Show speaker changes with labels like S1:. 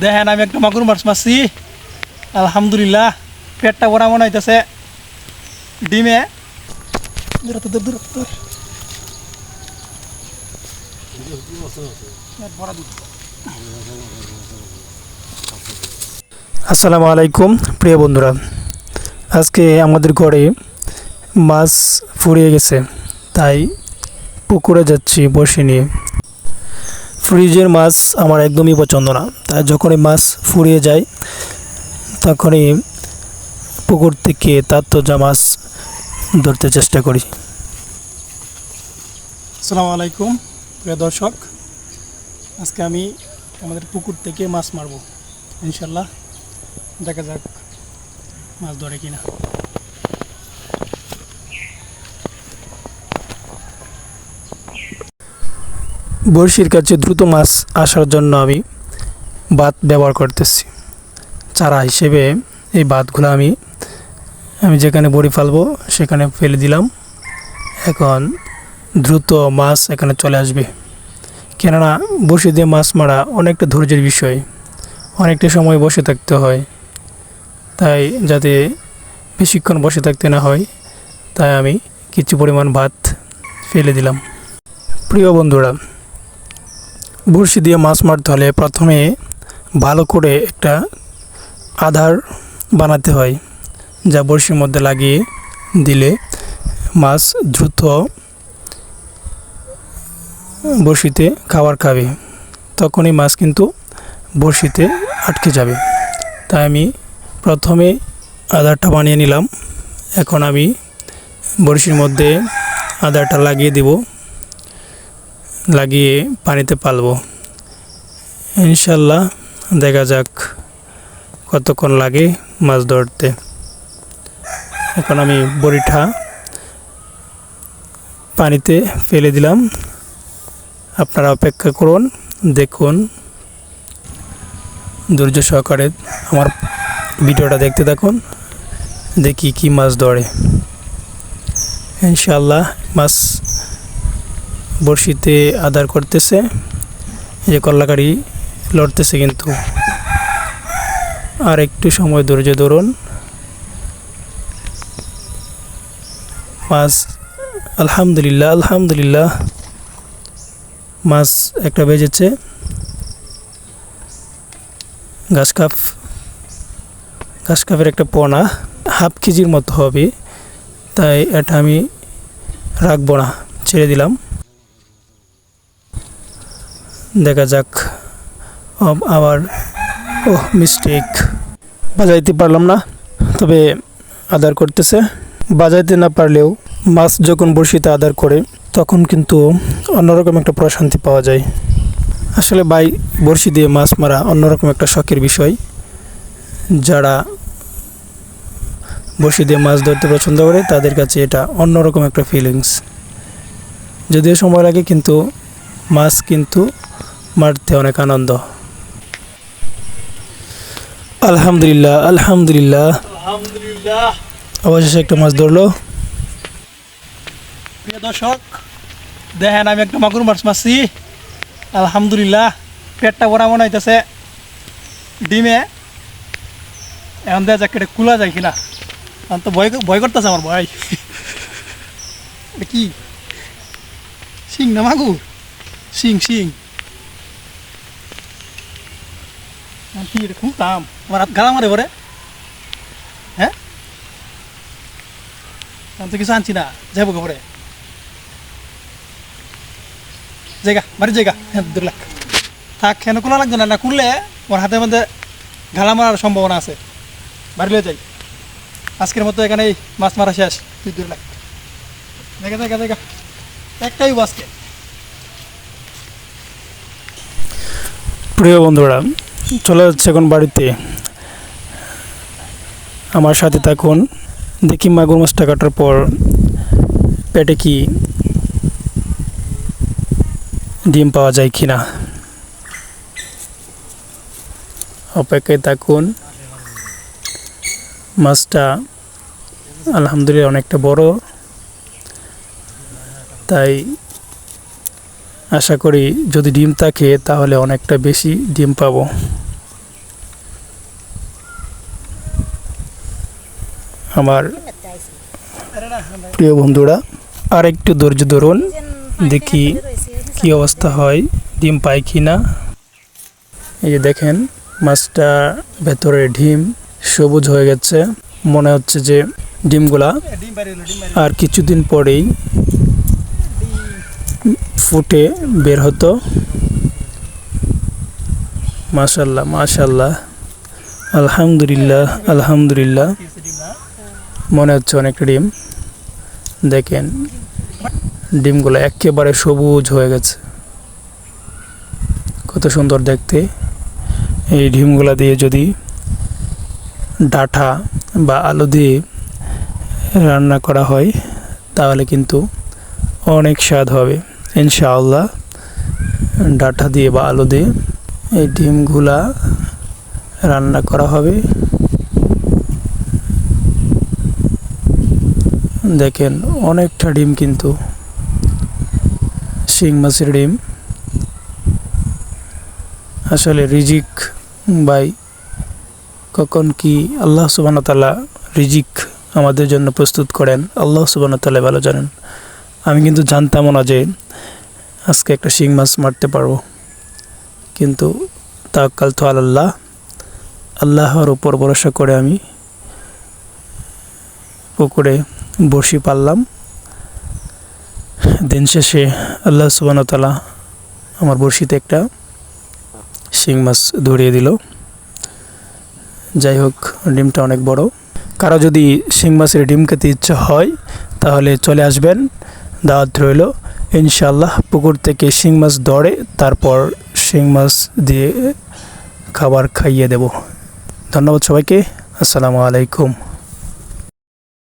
S1: দেখেন, আমি একটা মাগুর মাছ মারছি। আলহামদুলিল্লাহ, পেটটা ভরা মনে হইতেছে। ডিমে। আসসালামু আলাইকুম, প্রিয় বন্ধুরা। আজকে আমাদের ঘরে মাছ ফুরিয়ে গেছে, তাই পুকুরে যাচ্ছি বসে নিয়ে। ফ্রিজের মাছ আমার একদমই পছন্দ না। তাই যখনই মাছ ফুরিয়ে যায়, তখনই পুকুর থেকে তাত্তজা মাছ ধরতে চেষ্টা করি। আসসালামু আলাইকুম, প্রিয় দর্শক। আজকে আমি আমাদের পুকুর থেকে মাছ মারবো। ইনশাল্লাহ দেখা যাক মাছ ধরে কিনা। বড়শির কাছে দ্রুত মাছ আসার জন্য আমি বাত ব্যবহার করতেছি। চারা হিসেবে এই বাতগুলো আমি আমি যেখানে বড়ি ফালবো সেখানে ফেলে দিলাম। এখন দ্রুত মাছ এখানে চলে আসবে। কেননা বসে দিয়ে মাছ মারা অনেকটা ধৈর্যের বিষয়, অনেকটা সময় বসে থাকতে হয়। তাই যাতে বেশিক্ষণ বসে থাকতে না হয়, তাই আমি কিছু পরিমাণ ভাত ফেলে দিলাম। প্রিয় বন্ধুরা বড়শি দিয়ে মাছ মারতে হলে প্রথমে ভালো করে একটা আধার বানাতে হয়, যা বড়শির মধ্যে লাগিয়ে দিলে মাছ দ্রুত বড়শিতে খাবার খাবে। তখনই মাছ কিন্তু বড়শিতে আটকে যাবে। তাই আমি প্রথমে আধারটা বানিয়ে নিলাম। এখন আমি বড়শির মধ্যে আধারটা লাগিয়ে দেব। লাগিয়ে পানিতে পালবো। ইনশাল্লাহ দেখা যাক কতক্ষণ লাগে মাছ ধরতে। এখন আমি বড়িটা পানিতে ফেলে দিলাম। আপনারা অপেক্ষা করুন, দেখুন। ধৈর্য সহকারে আমার ভিডিওটা দেখতে থাকুন, দেখি কি মাছ ধরে। ইনশাল্লাহ মাছ বড়শিতে আদার করতেছে। যে কল্লাকারি লড়তেছে কিন্তু। আর একটু সময় ধৈর্য ধরুন। মাছ, আলহামদুলিল্লাহ আলহামদুলিল্লাহ। মাছ একটা বেজেছে। ঘাস কাপ, ঘাস কাপের একটা পোনা। হাফ কেজির মতো হবে। তাই এটা আমি রাখব না, ছেড়ে দিলাম। দেখা যাক। আব- আবার ও মিস্টেক বাজাইতে পারলাম না, তবে আদার করতেছে। বাজাইতে না পারলেও মাছ যখন বড়শিতে আদার করে, তখন কিন্তু অন্যরকম একটা প্রশান্তি পাওয়া যায়। আসলে বাই বড়শি দিয়ে মাছ মারা অন্যরকম একটা শখের বিষয়। যারা বড়শি দিয়ে মাছ ধরতে পছন্দ করে, তাদের কাছে এটা অন্যরকম একটা ফিলিংস যদিও সময় লাগে, কিন্তু মাছ কিন্তু মারতে অনেক আনন্দ। আলহামদুলিল্লাহ আলহামদুলিল্লাহ।
S2: আলহামদুলিল্লাহ।
S1: অবশেষে একটা মাছ ধরলো। প্রিয় দর্শক দেখেন আমি একটা মাগুর মাছ মারছি। আলহামদুলিল্লাহ পেটটা ভরা মনে হইতেছে। ডিমে। এখন দেখা যাক এটা কুলা যায় কিনা। আমি তো ভয় ভয় করতেছে আমার ভাই। কি? শিং না মাগুর? সিং শিং আমি কি খুঁজতাম আমার গালা মারে পরে হ্যাঁ? তো কিছু আনছি না যাব ঘরে। জায়গা, বাড়ির জায়গা। হ্যাঁ দূর লাখ থাক, কেন খোলা লাগবে না না খুললে ওর হাতের মধ্যে ঘালা মারার সম্ভাবনা আছে। বাড়ি লয়ে যাই। আজকের মতো এখানেই মাছ মারা শেষ। তুই দূর লাখ জায়গা জায়গা জায়গা। একটাই আজকে। প্রিয় বন্ধুরা চলে যাচ্ছে এখন বাড়িতে। আমার সাথে থাকুন। দেখি মাগুর মাছটা কাটার পর পেটে কি ডিম পাওয়া যায় কি না অপেক্ষায় থাকুন। মাছটা আলহামদুলিল্লাহ অনেকটা বড়। তাই আশা করি যদি ডিম থাকে তাহলে অনেকটা বেশি ডিম পাবো। আমার প্রিয় বন্ধুরা আর একটু ধৈর্য ধরুন, দেখি কি অবস্থা হয়, ডিম পাই কি না এই যে দেখেন, মাছটা ভেতরে ডিম, সবুজ হয়ে গেছে। মনে হচ্ছে যে ডিমগুলা আর কিছুদিন পরেই ফুটে বের হতো। মাশাল্লাহ মাশাল্লাহ। আলহামদুলিল্লাহ আলহামদুলিল্লাহ। মনে হচ্ছে অনেক ডিম। দেখেন, ডিমগুলো একেবারে সবুজ হয়ে গেছে। কত সুন্দর দেখতে। এই ডিমগুলো দিয়ে যদি ডাঁটা বা আলু দিয়ে রান্না করা হয়, তাহলে কিন্তু অনেক স্বাদ হবে। ইনশাআল্লাহ, ডাঁটা দিয়ে বা আলু দিয়ে এই ডিমগুলা রান্না করা হবে। দেখেন অনেকটা ডিম কিন্তু। শিং মাছের ডিম। আসলে রিজিক বাই কখন কি আল্লাহ সুবান তালা রিজিক আমাদের জন্য প্রস্তুত করেন? আল্লাহ সুবান তালা ভালো জানেন। আমি কিন্তু জানতামও না যে আজকে একটা শিং মাছ মারতে পারব। কিন্তু তাকাল তো আল্লাহ আল্লাহর উপর ভরসা করে আমি পুকুরে বড়শি পারলাম। দিন শেষে আল্লাহ সুবান তালা আমার বড়শিতে একটা শিং মাছ ধরিয়ে দিল। যাই হোক, ডিমটা অনেক বড়। কারও যদি শিং মাছের ডিম খেতে ইচ্ছা হয়, তাহলে চলে আসবেন, দাওয়াত রইল। ইনশাল্লাহ পুকুর থেকে শিং মাছ ধরে তারপর শিং মাছ দিয়ে খাবার খাইয়ে দেব। ধন্যবাদ সবাইকে। আসসালামু আলাইকুম।